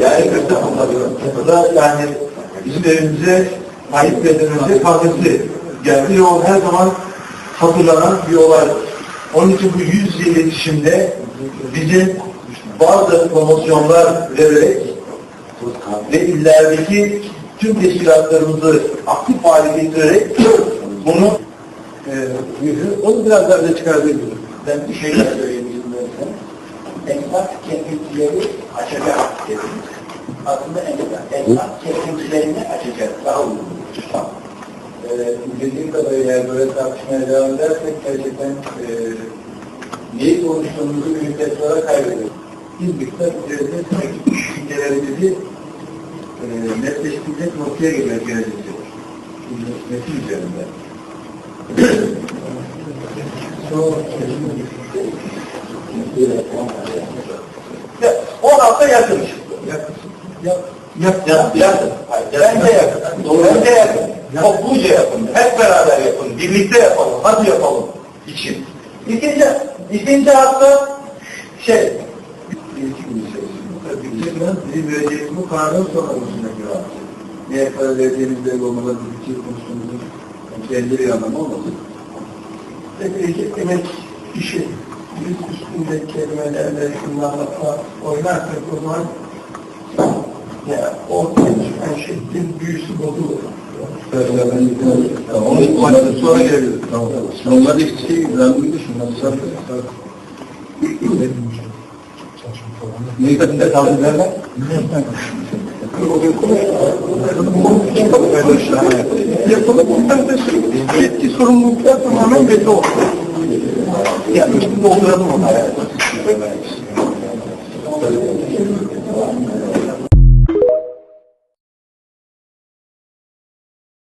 Yani burada yani bizim evimize ayıp bedenimize kahvesi geldi. O her zaman hatırlanan bir olay. Onun için bu yüz iletişimde bizim bazı promosyonlar vererek ve illerdeki tüm teşkilatlarımızı aktif hale getirerek bunu e, onu biraz daha da çıkartabilirim. Ben bir şeyler söyleyeyim izin verirsen. Esnaf kendisileri açacak dedim. Aslında esnaf, esnaf kendisilerini açacak. Daha uygun. Tamam. Ee, dediğim kadarıyla eğer böyle tartışmaya devam edersek gerçekten e, neyi konuştuğumuzu bir müddet sonra kaybederiz. Biz miktar üzerinde düşüncelerimizi e, netleştirecek noktaya gelmek gerekecek. Metin üzerinde. 10 hafta yakın. Yakın. Yak, yak, yak, yakın. Bence yakın. Doğru. Bence yakın. Topluca yapın. Hep beraber yapın. Birlikte yapalım. Hadi yapalım. için. İkinci, ikinci hafta şey, bizim vereceğimiz bu kararın sonrasında göre. Niye karar verdiğimiz belli olmadan bir fikir konusunda kendi bir anlamı olmasın. Peki demek işi yüz üstünde kelimelerle kullanmakla oynarsak o zaman ya ortaya çıkan şeklin büyüsü bozulur. Onu maçtan sonra gelebilir. Tamam. Onlar şey güvenmiyor. Şunları sarı. Niye kaldı derler? Yapılı kurtarışı, yapılı kurtarışı, yetki sorumluluklar tamamen belli oldu. Yani şimdi dolduralım onu.